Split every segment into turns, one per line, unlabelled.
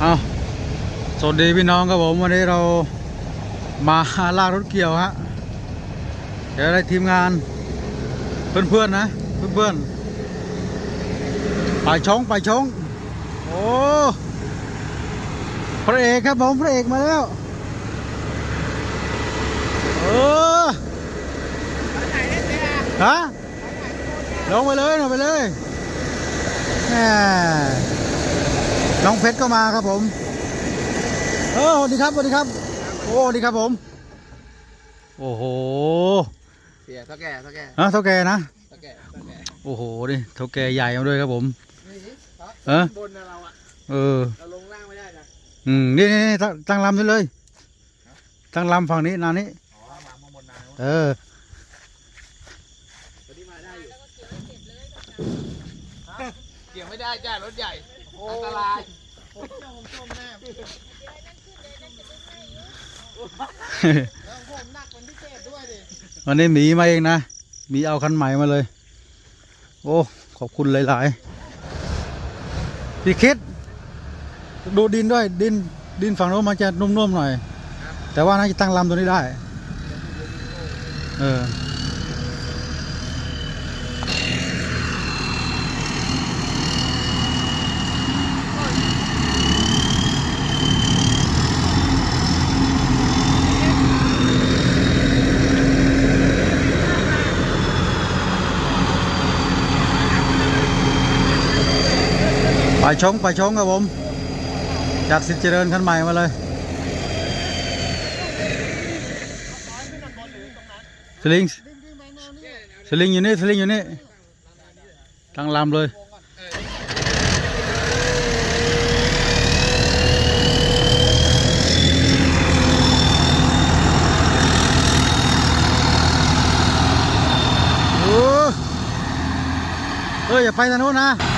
เอาสวัสดีพี่น้องครับผมวันนี้เรามาลากรถเกี่ยวฮะเดี๋ยวได้ทีมงาน เพื่อนๆนะ เพื่อนๆไปชงไปชงโอ้พระเอกครับผมพระเอกมาแล้วเออฮะลงไปเลยลงไปเลยแหม น้องเพชรก็มาครับผมเออสวัสดีครับสวัสดีครับ โอ้สวัสดีครับผม โอ้โห
เสียเท่าแก่เท่าแก่
ฮะเท่าแกนะ
เท่าแก่เท่าแก่
โอ้โหดิเท่าแกใหญ่มาด้วยครับผม
นี่ครับ
เออบ
นนะเราอะ
เออ
เราลงล่างไม่ได้นะ
อืมนี่นี่นี่ตั้งตั้งลำด้วยเลย ตั้งลำฝั่งนี้นานี้
อ๋อมาข้างบนนะ
เออ
ตอนนี้มาได้อยู่เกี่ยวไม่ได้จ้ารถใหญ่อันตรายผมจมจมแน่แล้ วันน
นี้หมีมาเองนะหมีเอาคันใหม่มาเลย โอ้ ขอบคุณหลาย ๆ พี่คิด ดูดินด้วย ดิน ดินฝั่งโน้นมันจะนุ่ม ๆ หน่อย แต่ว่าน่าจะตั้งลำตัวนี้ได้ เออ ไปชงไปชงครับผมจัดสิทธิเจริญคันใหม่มาเลย สลิง สลิงอยู่นี่ สลิงอยู่นี่ ตั้งลำเลยเอออย่าไปทางโน้นนะ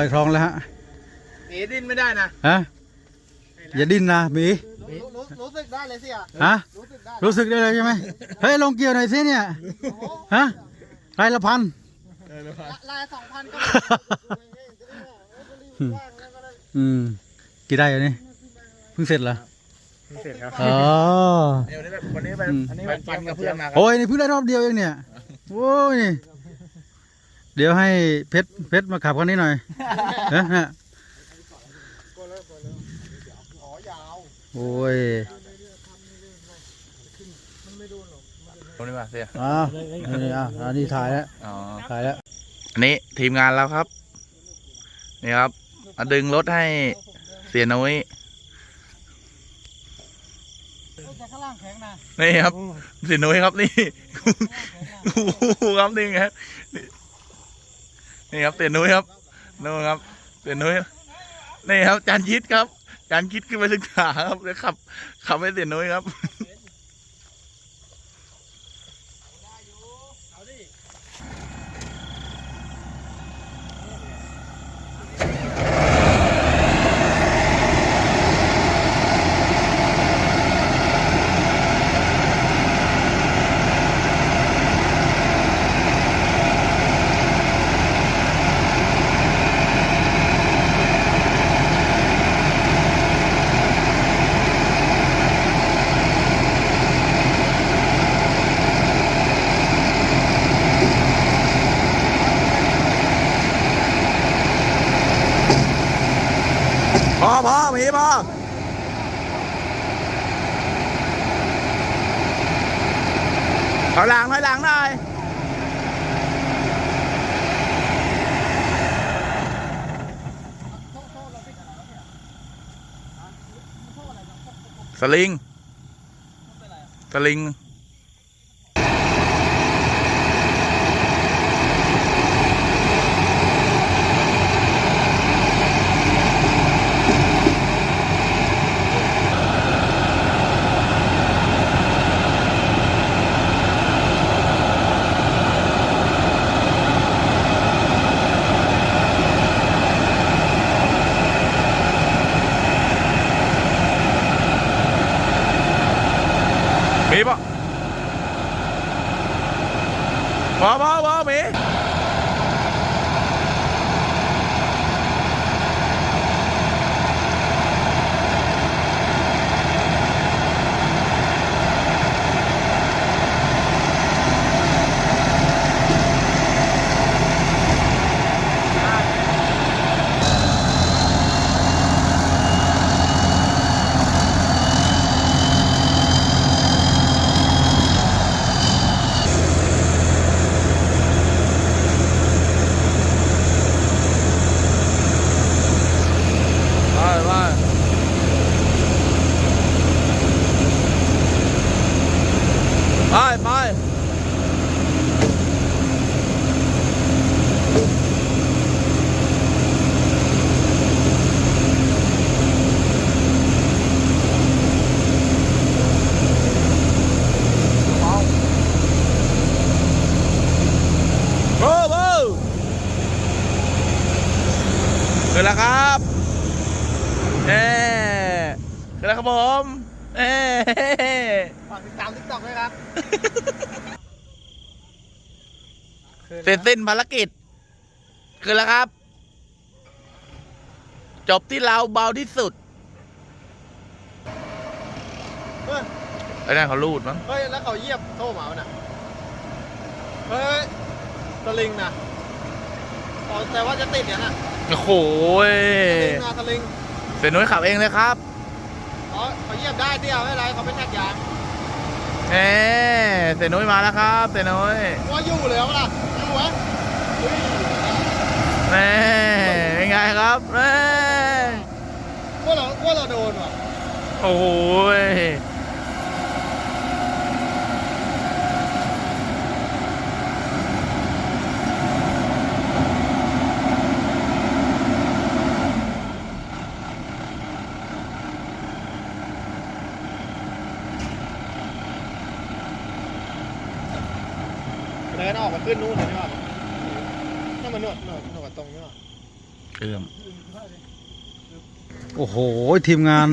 อยคลองแล้วฮะ
หนีดิ้นไม่ได้นะ
ฮะอย่าดิ้นนะหมี
รู้รู้รู้สึกได้เลยเสีย
ฮะ
รู้สึกได้
รู้สึกได้เลยใช่ไหมเฮ้ยลงเกี่ยวหน่อยสิเนี่ยฮะรายละพัน
ลายสองพันก็
อืมกี่ได้อันนี้เพิ่งเสร็จเหรอ
เสร็จครับ
อ๋อ
เดี๋ยวนี้แบบวันนี้ไป
อืม
อันนี้ไปฟันกับเพื่อนมาครับ
โอ้ยนี่เพิ่งได้รอบเดียวเองเนี่ยโอ้ยนี่เดี๋ยวให้เพชรเพชรมาขับคันนี้หน่อยเอ๊ะฮะ
อ๋อยาว
โอ้ย
ตรงนี้มาเสีย
อ้าวนี่อะอันนี้ถ่ายแล้ว
อ๋อ
ถ่ายแล้ว
อันนี้ทีมงานแล้วครับ นี่ครับมาดึงรถให้เสียนุ้ย
แต่ข้างล่างแข็งนะ
นี่ครับเสียนุ้ยครับนี่โอ้โหครับนี่ครับ นี่ครับเตียนุ้ยครับนู่นครับเตียนุ้ยนี่ครับจานคิดครับจานคิดขึ้นไปศึกษาครับแล้วขับขับให้เสียนุ้ยครับ ถอยหลังถอยหลังหน่อยสลิงสลิง มีปะพอพอพอมีไปไปไปไปโอ้โห ขึ้นแล้วครับเอ้ขึ้นแล้วครับผมเอ้
ฝากติดตามทิกตอกด้วยครับ
เสร็จสิ้นภารกิจขึ้นแล้วครับ จบที่เราเบาที่สุด
เฮ้ย
ไอ้นั่นเขาลูดมั้ง
เฮ้ย แล้วเขาเหยียบโซ่หมามันอะ เฮ้ย สลิงนะอ๋อแต่ว่าจะติดเนี่ยนะ
โอ้โห
สลิงนะสลิง
เสร็จนุ้ยขับเองเลยครับ
อ๋อเขาเหยียบได้เดียวไม่เป็นไรเขาไม่แทกยาง
เอ้เสร็จนุ้ยมาแล้วครับเสร็จนุ้ย
ว่าอยู่เลยเอาล่ะอยู่วะเฮ้ย
แม่เป็นไงครับแม่
ว่าเราว่าเราโดนว่ะ
โอ้โห
เดินออกมาขึ้นนู่นเลยนี่หว่า ถ้ามันนวดนวดนวดตรงนี่หว่า
เอื้อม
โอ้โห ทีมงาน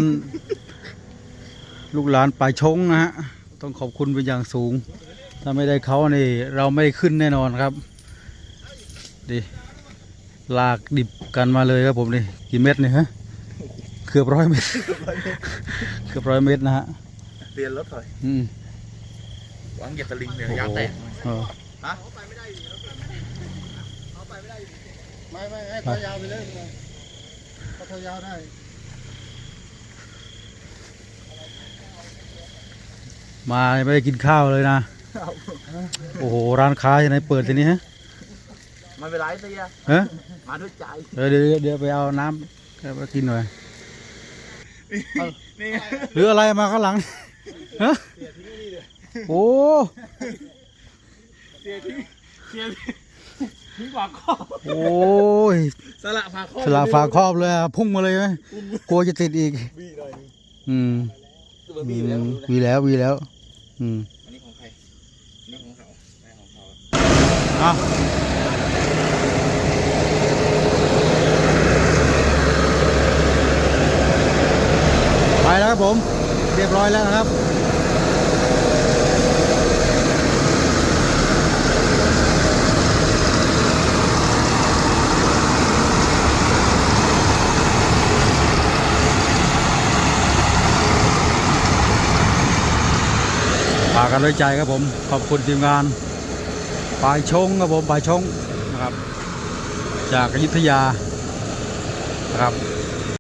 ลูกหลานป่ายชงนะฮะ ต้องขอบคุณเป็นอย่างสูง ถ้าไม่ได้เขานี่ เราไม่ได้ขึ้นแน่นอนครับดิลากดิบกันมาเลยครับผมนี่กี่เม็ดนี่ฮะเกือบร้อยเม็ดเกือบร้อยเม็ดนะฮะ
เรียนรถถอย
อืม
วางเหยียบสลิงเดี๋ยว
โอ้โห
ยางแตก
เออ
ไม่ไม่ให้เขายาวไปเลยเขาเทายาวได้
มาไม่ได้กินข้าวเลยนะ โอ้โห ร้านค้าที่ไหนเปิดทีนี้ฮะ
มันเป็นไรเสีย
ฮะ
มาด้วยใจ
เออเดี๋ยวเดี๋ยวไปเอาน้ำมากินหน่อย
นี่
หรืออะไรมาข้างหลังฮะโอ้
ทิ้ง ฝาครอบ
โอ้ย
สละฝาครอบ
สลาฝาครอบเลยอะพุ่งมาเลยไหมกลัวจะติดอีก
บีหน่อย
อืม
ตัว
อื
บี
ม
แล้ว
วีแล้ววีแล้ว อืม
อันนี้ของใครอันนี้ของเขาไม่ของเขา
เอาไปแล้วครับผม เรียบร้อยแล้วนะครับ การด้วยใจครับผมขอบคุณทีมงานปลายชงครับผมปลายชงนะครับ จากอยุธยานะครับ